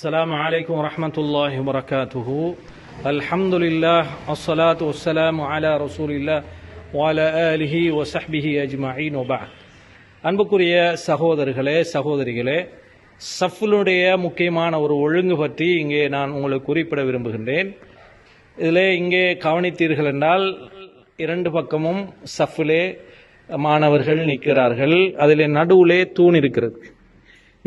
السلام عليكم ورحمة الله وبركاته الحمد لله الصلاة والسلام على رسول الله وعلى آله وصحبه أجمعين وبعد அன்புக்குரிய சகோதரர்களே சகோதரிகளே சஃப்லுடைய முக்கியமான ஒரு ஒழுங்கு பற்றி இங்கே நான் உங்களுக்கு குறிப்பிட விரும்புகின்றேன் இதில் இங்கே கவனித்தீர்கள் என்றால் இரண்டு பக்கமும் சஃபிலே மாணவர்கள் நிற்கிறார்கள் அதில் நடுவிலே தூண் இருக்கிறது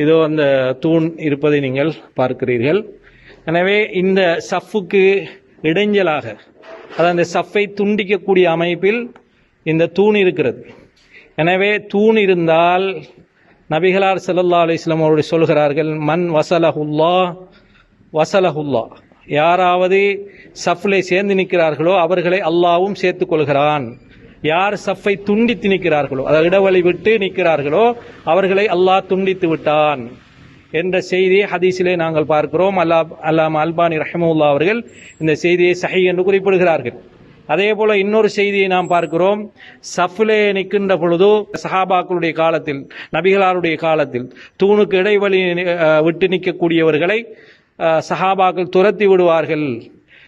இதோ அந்த தூண் இருப்பதை நீங்கள் பார்க்கிறீர்கள். எனவே இந்த சஃப்புக்கு இடைஞ்சலாக அதாவது அந்த சஃப்பை துண்டிக்கக்கூடிய அமைப்பில் இந்த தூண் இருக்கிறது. எனவே தூண் இருந்தால் நபிகளார் செல்லல்லா அலிஸ்லாம் அவருடைய சொல்கிறார்கள் மண் வசலஹுல்லா வசலஹுல்லா யாராவது சஃப்லை சேர்ந்து நிற்கிறார்களோ அவர்களை அல்லாவும் சேர்த்துக் கொள்கிறான். யார் சஃப்பை துண்டித்து நிற்கிறார்களோ அதாவது இடவழி விட்டு நிற்கிறார்களோ அவர்களை அல்லாஹ் துண்டித்து விட்டான் என்ற செய்தியை ஹதீஸிலே நாங்கள் பார்க்கிறோம். அல்லா அல்லாம அல்பானி ரஹமுல்லா அவர்கள் இந்த செய்தியை சஹி என்று குறிப்பிடுகிறார்கள். அதே போல இன்னொரு செய்தியை நாம் பார்க்கிறோம். சஃபிலே நிற்கின்ற பொழுது சஹாபாக்களுடைய காலத்தில் நபிகளாருடைய காலத்தில் தூணுக்கு இடைவெளி விட்டு நிற்கக்கூடியவர்களை சஹாபாக்கள் துரத்தி விடுவார்கள்.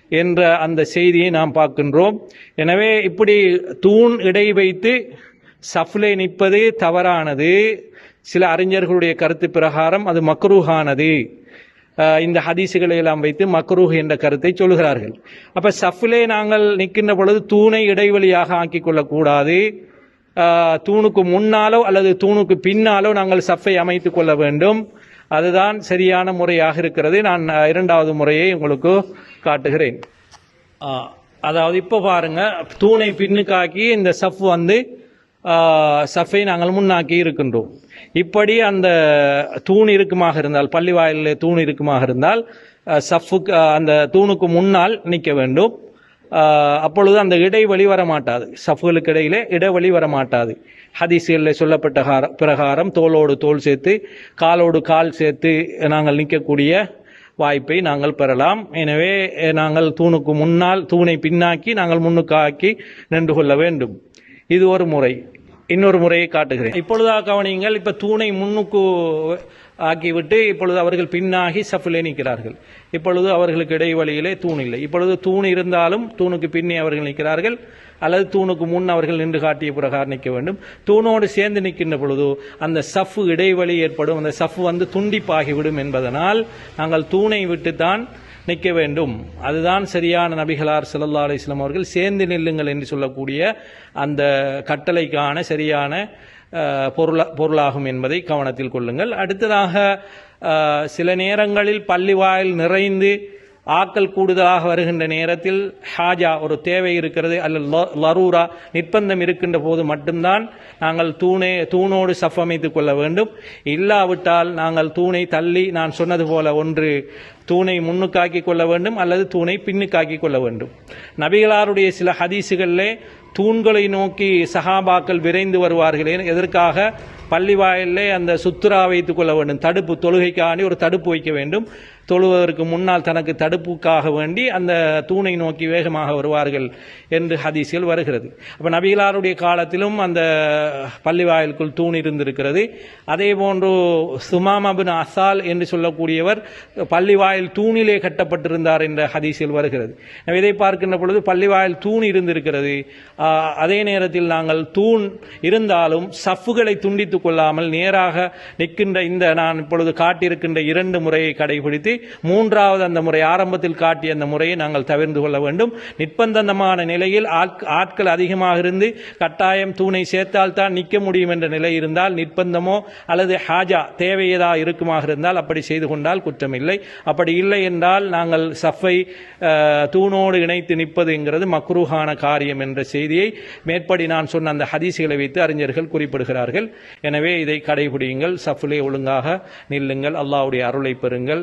என்ற அந்த செய்தியை நாம் பார்க்கின்றோம். எனவே இப்படி தூண் இடை வைத்து சஃப்லே நிற்பது தவறானது. சில அறிஞர்களுடைய கருத்து பிரகாரம் அது மக்ரூஹானது. இந்த ஹதீசுகளை எல்லாம் வைத்து மக்ரூஹ் என்ற கருத்தை சொல்கிறார்கள். அப்ப சஃபிலே நாங்கள் நிற்கின்ற பொழுது தூணை இடைவெளியாக ஆக்கிக் கொள்ளக்கூடாது. தூணுக்கு முன்னாலோ அல்லது தூணுக்கு பின்னாலோ நாங்கள் சஃப்பை அமைத்துக் கொள்ள வேண்டும். அதுதான் சரியான முறையாக இருக்கிறது. நான் இரண்டாவது முறையை உங்களுக்கு காட்டுகிறேன். அதாவது இப்போ பாருங்க தூணை பின்னுக்காக்கி இந்த சஃப் வந்து சஃபை நாங்கள் முன்னாக்கி இருக்கின்றோம். இப்படி அந்த தூண் இருக்குமாக இருந்தால் பள்ளி வாயிலில் தூண் இருக்குமாக இருந்தால் சஃப்புக்கு அந்த தூணுக்கு முன்னால் நிற்க வேண்டும். அப்பொழுது அந்த இடைவெளி வர மாட்டாது சஃப்களுக்கு இடையிலே இடைவெளி வர மாட்டாது ஹதீஸ்களில் சொல்லப்பட்ட கார- பிரகாரம் தோளோடு தோல் சேர்த்து காலோடு கால் சேர்த்து நாங்கள் நிற்கக்கூடிய வாய்ப்பை நாங்கள் பெறலாம். எனவே நாங்கள் தூணுக்கு முன்னால் தூணை பின்னாக்கி நாங்கள் முன்னுக்கு ஆக்கி நின்று கொள்ள வேண்டும். இது ஒரு முறை. இன்னொரு முறையை காட்டுகிறேன். இப்பொழுதாக கவனியுங்கள் இப்ப தூணை முன்னுக்கு ஆக்கிவிட்டு இப்பொழுது அவர்கள் பின்னாகி சஃபிலே நிற்கிறார்கள். இப்பொழுது அவர்களுக்கு இடைவெளியிலே தூண் இல்லை. இப்பொழுது தூண் இருந்தாலும் தூணுக்கு பின்னே அவர்கள் நிற்கிறார்கள். அல்லது தூணுக்கு முன் அவர்கள் நின்று காட்டிய பிரகாரம் நிற்க வேண்டும். தூணோடு சேர்ந்து நிற்கின்ற பொழுது அந்த சஃப் இடைவெளி ஏற்படும். அந்த சஃப் வந்து துண்டிப்பாகிவிடும் என்பதனால் நாங்கள் தூணை விட்டுத்தான் நிற்க வேண்டும். அதுதான் சரியான நபிகளார் ஸல்லல்லாஹு அலிஸ்லாம் அவர்கள் சேர்ந்து நில்லுங்கள் என்று சொல்லக்கூடிய அந்த கட்டளைக்கான சரியான அஹ், பொருளா பொருளாகும் என்பதை கவனத்தில் கொள்ளுங்கள். அடுத்ததாக சில நேரங்களில் பள்ளி வாயில் நிறைந்து ஆக்கள் கூடுதலாக வருகின்ற நேரத்தில் ஹாஜா ஒரு தேவை இருக்கிறது அல்லது ல- லரூரா நிர்பந்தம் இருக்கின்ற போது மட்டும்தான் நாங்கள் தூணே தூணோடு சஃபமைத்துக் கொள்ள வேண்டும். இல்லாவிட்டால் நாங்கள் தூணை தள்ளி நான் சொன்னது போல ஒன்று தூணை முன்னுக்காக்கி கொள்ள வேண்டும் அல்லது தூணை பின்னுக்காக்கி கொள்ள வேண்டும். நபிகளாருடைய சில ஹதீசுகளிலே தூண்களை நோக்கி சஹாபாக்கள் விரைந்து வருவார்கள் ஏன் எதற்காக? பள்ளி வாயிலே அந்த சுத்துரா வைத்துக் கொள்ள வேண்டும் தடுப்பு தொழுகைக்காண்டி ஒரு தடுப்பு வைக்க வேண்டும். தொழுவதற்கு முன்னால் தனக்கு தடுப்புக்காக வேண்டி அந்த தூணை நோக்கி வேகமாக வருவார்கள் என்று ஹதீஸில் வருகிறது. அப்போ நபிகளாருடைய காலத்திலும் அந்த பள்ளிவாயிலுக்குள் தூண் இருந்திருக்கிறது. அதே போன்று சுமாமபின் அசால் என்று சொல்லக்கூடியவர் பள்ளிவாயில் தூணிலே கட்டப்பட்டிருந்தார் என்ற ஹதீஸில் வருகிறது. எனவே இதை பார்க்கின்ற பொழுது பள்ளிவாயில் தூண் இருந்திருக்கிறது. அதே நேரத்தில் நாங்கள் தூண் இருந்தாலும் சஃப்புகளை துண்டித்துக் கொள்ளாமல் நேராக நிற்கின்ற இந்த நான் இப்பொழுது காட்டியிருக்கின்ற இரண்டு முறையை கடைபிடித்து மூன்றாவது அந்த முறை ஆரம்பத்தில் காட்டிய அந்த முறையை நாங்கள் தவிர்ந்து கொள்ள வேண்டும். நிர்பந்தமான நிலையில் ஆட்கள் அதிகமாக இருந்து கட்டாயம் தூணை சேர்த்தால் தான் நிற்க முடியும் என்ற நிலை இருந்தால் நிர்பந்தமோ அல்லது ஹாஜா தேவையதா இருக்குமாக இருந்தால் அப்படி செய்து கொண்டால் குற்றமில்லை. அப்படி இல்லை என்றால் நாங்கள் சஃபை தூணோடு இணைத்து நிற்பதுங்கிறது மக்ரூஹான காரியம் என்ற செய்தியை மேற்படி நான் சொன்ன அந்த ஹதீசுகளை வைத்து அறிஞர்கள் குறிப்பிடுகிறார்கள். எனவே இதை கடைபிடியுங்கள். சஃபிலே ஒழுங்காக நில்லுங்கள். அல்லாவுடைய அருளை பெறுங்கள்.